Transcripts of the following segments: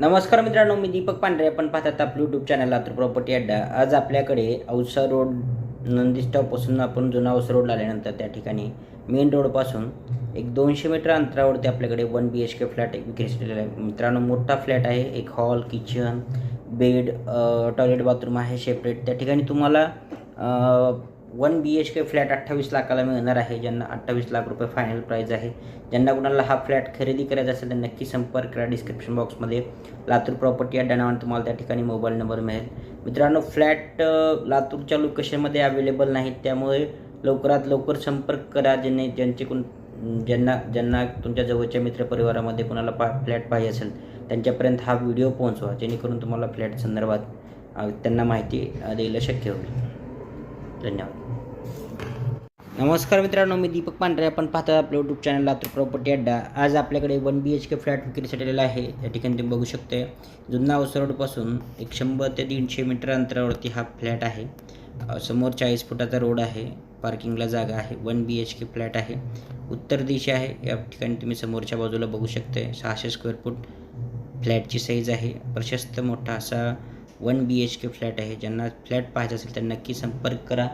नमस्कार मित्रांनो मी दीपक पांढरे. आपण पाहतात आपलं यूट्यूब चॅनल लातूर प्रॉपर्टी अड्डा. आज आपल्याकडे औसा रोड नंदी स्टॉपपासून आपण जुना औसा रोडला आल्यानंतर त्या ठिकाणी मेन रोडपासून एक दोनशे मीटर अंतरावरती आपल्याकडे one B H K flat एक विक्रेसलेला आहे. मित्रांनो मोठा फ्लॅट आहे. एक hall kitchen bed toilet bathroom आहे सेपरेट त्या ठिकाणी तुम्हाला one B H K flat अठ्ठावीस लाखाला मिळणार आहे ज्यांना अठ्ठावीस लाख रुपये फायनल प्राईज आहे. ज्यांना कुणाला हा फ्लॅट खरेदी करायचा असेल तर नक्की संपर्क करा डिस्क्रिप्शन बॉक्समध्ये लातूर प्रॉपर्टी या नावाने तुम्हाला त्या ठिकाणी मोबाईल नंबर मिळेल. मित्रांनो फ्लॅट लातूरच्या लोकेशनमध्ये अवेलेबल नाहीत. त्यामुळे लवकरात लवकर संपर्क करा ज्यांनी ज्यांचे कोण ज्यांना ज्यांना तुमच्या जवळच्या मित्रपरिवारामध्ये कोणाला पा फ्लॅट पाहिजे असेल त्यांच्यापर्यंत हा व्हिडिओ पोहोचवा जेणेकरून तुम्हाला फ्लॅट संदर्भात त्यांना माहिती द्यायला शक्य होईल. धन्यवाद. नमस्कार मित्रांनो मी दीपक पांढरे. आपण पाहता आपलं यूट्यूब चॅनल लातूर प्रॉपर्टी अड्डा. आज आपल्याकडे one B H K flat विक्रीसाठी आलेला आहे. या ठिकाणी तुम्ही बघू शकते जुन्ना औसा रोडपासून एक शंभर ते दीडशे मीटर अंतरावरती हा फ्लॅट आहे. समोर चाळीस फुटाचा रोड आहे. पार्किंगला जागा आहे. One B H K flat आहे. उत्तर दिशा आहे. या ठिकाणी तुम्ही समोरच्या बाजूला बघू शकते. सहाशे स्क्वेअर फूट फ्लॅटची साईज आहे. प्रशस्त मोठा असा one B H K flat आहे. ज्यांना फ्लॅट पाहायचा असेल तर नक्की संपर्क करा.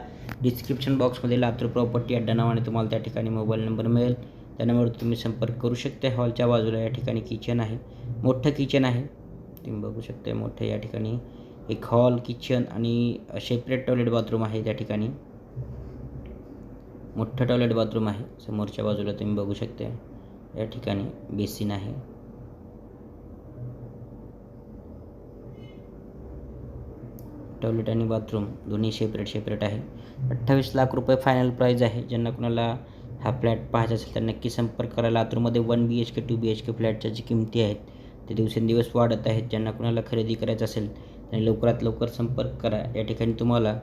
डिस्क्रिप्शन बॉक्समध्ये लातूर प्रॉपर्टी अड्डा नावाने तुम्हाला त्या ठिकाणी मोबाईल नंबर मिळेल. त्या नंबरवर तुम्ही संपर्क करू शकता हॉलच्या बाजूला या ठिकाणी किचन आहे. मोठं किचन आहे. तुम्ही बघू शकता मोठं या ठिकाणी एक हॉल किचन आणि सेपरेट टॉयलेट बाथरूम आहे त्या ठिकाणी. मोठं टॉयलेट बाथरूम आहे. समोरच्या बाजूला तुम्ही बघू शकता या ठिकाणी बेसिन आहे. टॉयलेट आणि बाथरूम दोन्ही सेपरेट सेपरेट आहे. अठ्ठावीस लाख रुपये फायनल प्राईज आहे. ज्यांना कुणाला हा फ्लॅट पाहायचा असेल तर नक्की संपर्क करा. लातूरमध्ये one B H K two B H K फ्लॅटच्या जी किमती आहेत ते दिवसेंदिवस वाढत आहेत. ज्यांना कुणाला खरेदी करायचं असेल त्यांनी लवकरात लवकर संपर्क करा. या ठिकाणी तुम्हाला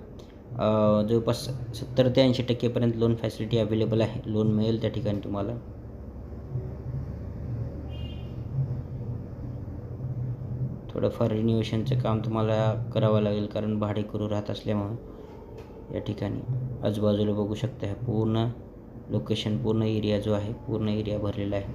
जवळपास सत्तर ते ऐंशी टक्केपर्यंत लोन फॅसिलिटी अवेलेबल आहे. लोन मिळेल त्या ठिकाणी तुम्हाला. थोडंफार रिन्युएशनचं काम तुम्हाला करावं लागेल कारण भाडेकरू राहत असल्यामुळं. या ठिकाणी आजूबाजूला बघू शकता पूर्ण लोकेशन पूर्ण एरिया जो आहे पूर्ण एरिया भरलेला आहे.